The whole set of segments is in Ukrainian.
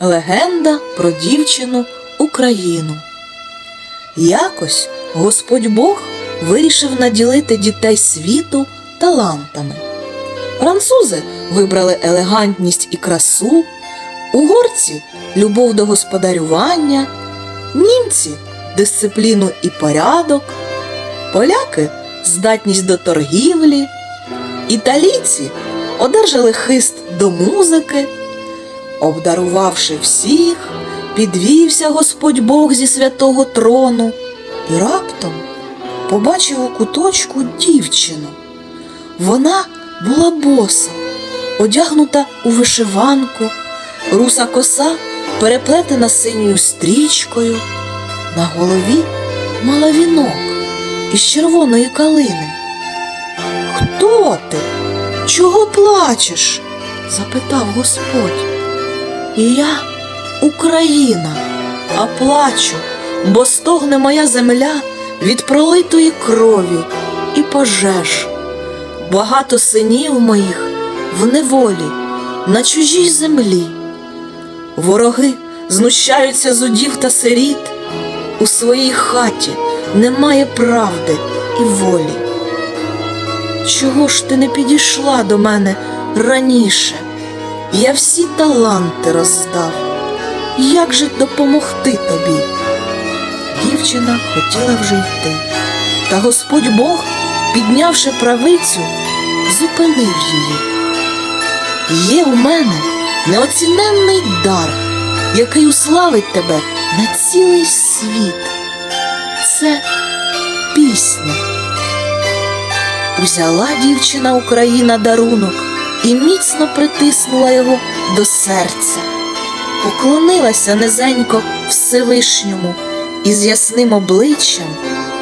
Легенда про дівчину Україну. Якось Господь Бог вирішив наділити дітей світу талантами. Французи вибрали елегантність і красу, угорці любов до господарювання, німці дисципліну і порядок, поляки здатність до торгівлі, італійці одержали хист до музики. Обдарувавши всіх, підвівся Господь Бог зі святого трону і раптом побачив у куточку дівчину. Вона була боса, одягнута у вишиванку, руса коса переплетена синьою стрічкою, на голові мала вінок із червоної калини. Хто ти? Чого плачеш? запитав Господь. І я Україна, а плачу, бо стогне моя земля від пролитої крові і пожеж. Багато синів моїх в неволі на чужій землі. Вороги знущаються з удів та сиріт. У своїй хаті немає правди і волі. Чого ж ти не підійшла до мене раніше? Я всі таланти роздав. Як же допомогти тобі? Дівчина хотіла вже йти, та Господь Бог, піднявши правицю, зупинив її. Є у мене неоціненний дар, який уславить тебе на цілий світ. Це пісня. Узяла дівчина Україна дарунок і міцно притиснула його до серця, поклонилася низенько Всевишньому і з ясним обличчям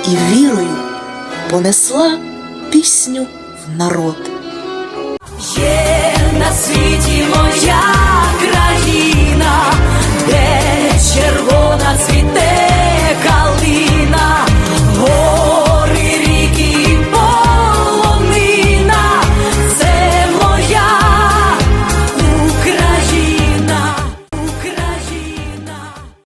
і вірою понесла пісню в народ. Є на світі моя